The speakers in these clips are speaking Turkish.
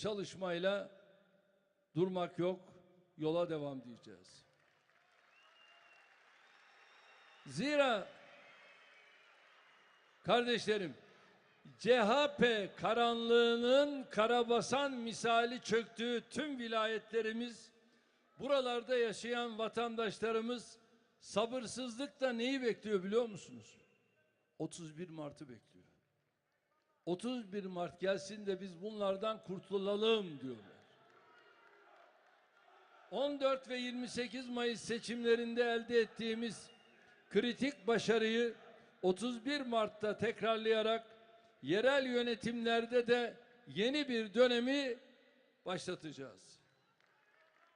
çalışmayla durmak yok, yola devam diyeceğiz. Zira kardeşlerim CHP karanlığının karabasan misali çöktüğü tüm vilayetlerimiz buralarda yaşayan vatandaşlarımız sabırsızlıkla neyi bekliyor biliyor musunuz? 31 Mart'ı bekliyor. 31 Mart gelsin de biz bunlardan kurtulalım diyorlar. 14 ve 28 Mayıs seçimlerinde elde ettiğimiz kritik başarıyı 31 Mart'ta tekrarlayarak yerel yönetimlerde de yeni bir dönemi başlatacağız.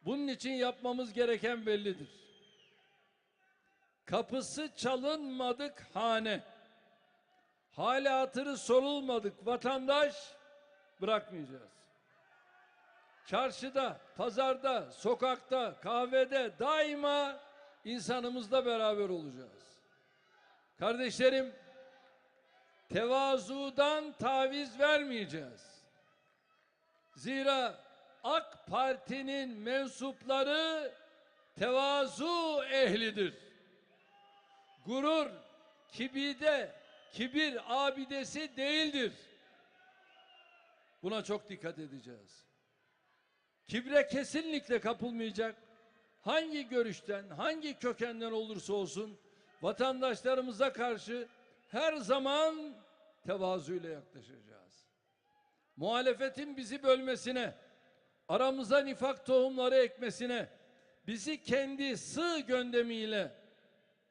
Bunun için yapmamız gereken bellidir. Kapısı çalınmadık hane. Hali hatırı sorulmadık vatandaş bırakmayacağız. Çarşıda, pazarda, sokakta, kahvede daima insanımızla beraber olacağız. Kardeşlerim, tevazudan taviz vermeyeceğiz. Zira AK Parti'nin mensupları tevazu ehlidir. Gurur, kibide, kibir abidesi değildir. Buna çok dikkat edeceğiz. Kibre kesinlikle kapılmayacak. Hangi görüşten, hangi kökenden olursa olsun vatandaşlarımıza karşı her zaman tevazuyla yaklaşacağız. Muhalefetin bizi bölmesine, aramıza nifak tohumları ekmesine, bizi kendi sığ göndemiyle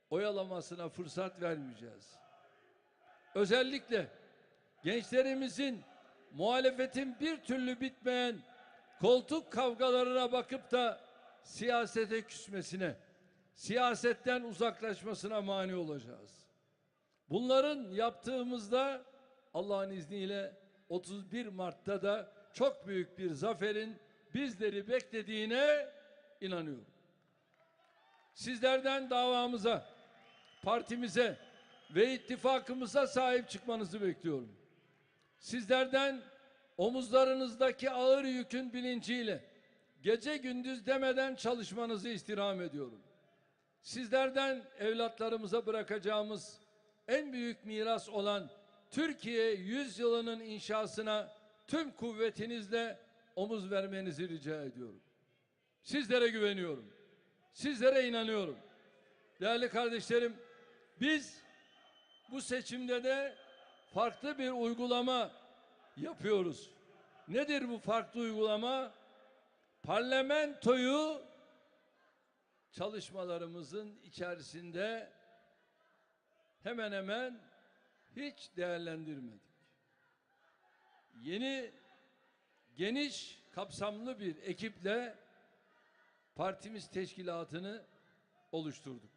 oyalamasına fırsat vermeyeceğiz. Özellikle gençlerimizin muhalefetin bir türlü bitmeyen koltuk kavgalarına bakıp da siyasete küsmesine, siyasetten uzaklaşmasına mani olacağız. Bunların yaptığımızda Allah'ın izniyle 31 Mart'ta da çok büyük bir zaferin bizleri beklediğine inanıyorum. Sizlerden davamıza, partimize ve ittifakımıza sahip çıkmanızı bekliyorum. Sizlerden omuzlarınızdaki ağır yükün bilinciyle gece gündüz demeden çalışmanızı istirham ediyorum. Sizlerden evlatlarımıza bırakacağımız en büyük miras olan Türkiye yüzyılının inşasına tüm kuvvetinizle omuz vermenizi rica ediyorum. Sizlere güveniyorum. Sizlere inanıyorum. Değerli kardeşlerim, biz bu seçimde de farklı bir uygulama yapıyoruz. Nedir bu farklı uygulama? Parlamentoyu çalışmalarımızın içerisinde hemen hemen hiç değerlendirmedik. Yeni geniş kapsamlı bir ekiple partimiz teşkilatını oluşturduk.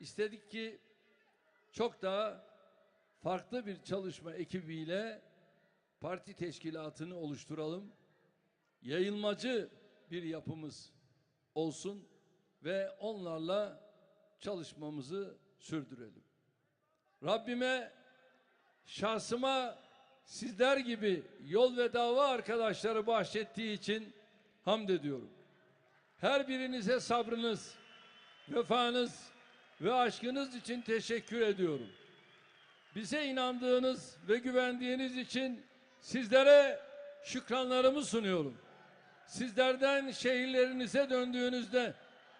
İstedik ki çok daha farklı bir çalışma ekibiyle parti teşkilatını oluşturalım. Yayılmacı bir yapımız olsun ve onlarla çalışmamızı sürdürelim. Rabbime şahsıma sizler gibi yol ve dava arkadaşları bahşettiği için hamd ediyorum. Her birinize sabrınız, vefanız ve aşkınız için teşekkür ediyorum. Bize inandığınız ve güvendiğiniz için sizlere şükranlarımı sunuyorum. Sizlerden şehirlerinize döndüğünüzde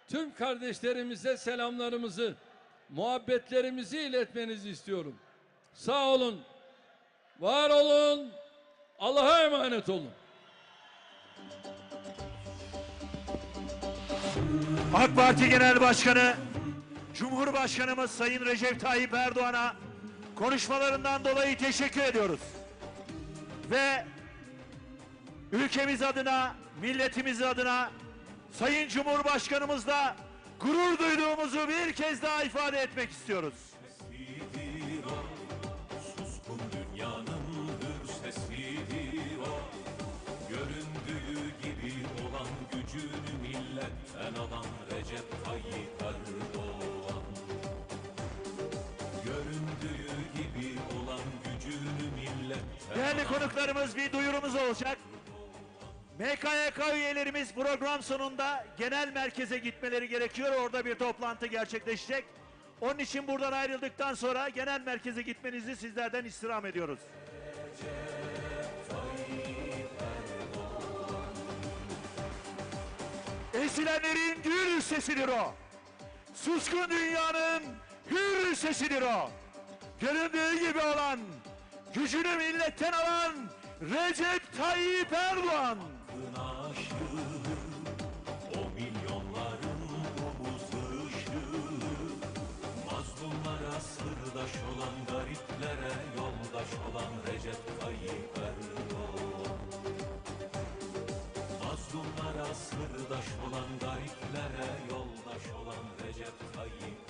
tüm kardeşlerimize selamlarımızı, muhabbetlerimizi iletmenizi istiyorum. Sağ olun, var olun, Allah'a emanet olun. AK Parti Genel Başkanı Cumhurbaşkanımız Sayın Recep Tayyip Erdoğan'a konuşmalarından dolayı teşekkür ediyoruz. Ve ülkemiz adına, milletimiz adına Sayın Cumhurbaşkanımızla gurur duyduğumuzu bir kez daha ifade etmek istiyoruz. Göründüğü gibi olan gücünü milletten alan Değerli konuklarımız bir duyurumuz olacak. MKYK üyelerimiz program sonunda genel merkeze gitmeleri gerekiyor. Orada bir toplantı gerçekleşecek. Onun için buradan ayrıldıktan sonra genel merkeze gitmenizi sizlerden istirham ediyoruz. Ezilenlerin gür sesidir o. Suskun dünyanın hür sesidir o. Göründüğü gibi olan, gücünü milletten alan Recep Tayyip Erdoğan. O milyonların domuz mazlumlara sırdaş olan gariplere yoldaş olan Recep Tayyip Erdoğan. Mazlumlara sırdaş olan gariplere yoldaş olan Recep Tayyip